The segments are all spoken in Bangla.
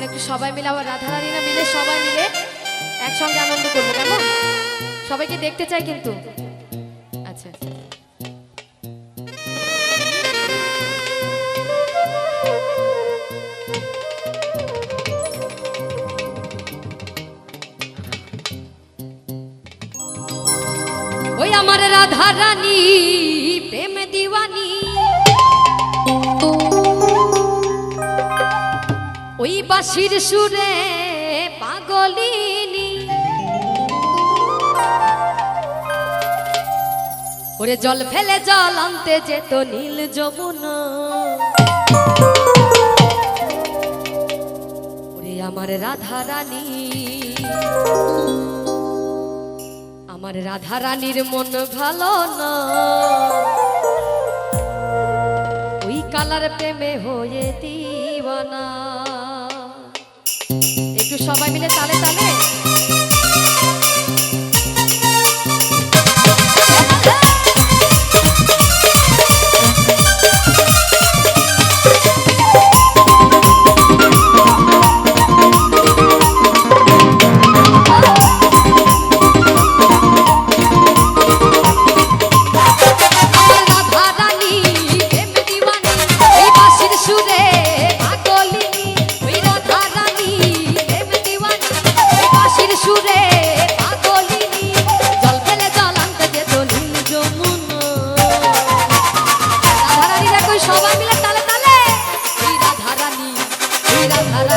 এবার একটু সবাই মিলে, আবার রাধা রানীরা মিলে, সবাই মিলে একসঙ্গে আনন্দ করব, কেমন? সবাইকে দেখতে চাই কিন্তু। আচ্ছা। ওই আমার রাধা রানী, প্রেম বাঁশির সুরে পাগলিনী। ওরে জল ফেলে জল আনতে যেত নীল যমুনা। ওরে আমার রাধা রানী, আমার রাধা রানীর মন ভালো না। ওই কালার প্রেমে হয়ে দিওয়ানা একটু সবাই মিলে তালে তালে?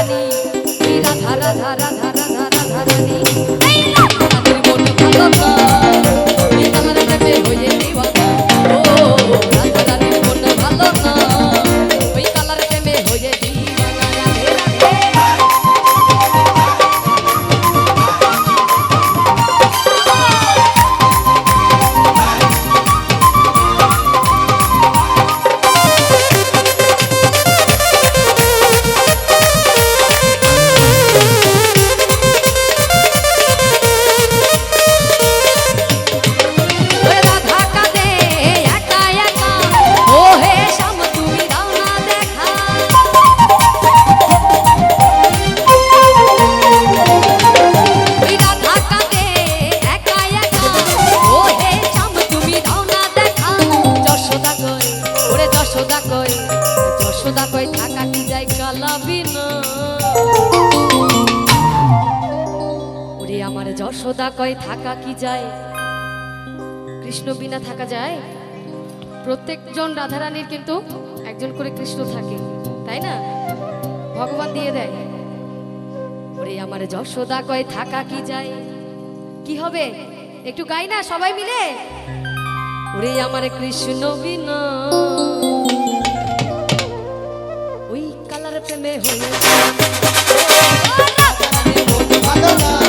রাধা রানী ওই রাধা রাধা রাধা রাধা রাধা রানী এই রাধা রানীর মন ভালো হয়ে যায় কালাবি না। ওরে আমার যশোদা কই থাকা কি যায়? কৃষ্ণ বিনা থাকা যায়? প্রত্যেকজন রাধারানীর কিন্তু একজন করে কৃষ্ণ থাকে, তাই না? ভগবান দিয়ে দেয়। ওরে আমার যশোদা কয়, থাকা কি যায়? কি হবে? একটু গাই না, সবাই মিলে? ওরে আমার কৃষ্ণ বিনা। প্রেমে হয়ে ওরে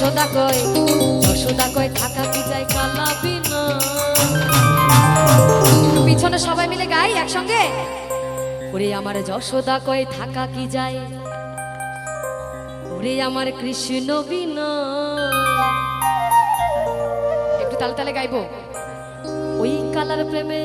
যশোদা কয় যশোদা কয় থাকা কি যায় কালাবি না পিছনে সবাই মিলে গাই একসঙ্গে? ওরে আমার যশোদা কয় থাকা কি যায়? ওরে আমার কৃষ্ণ বিনা। একটু তালে তালে গাইবো। ওই কালার প্রেমে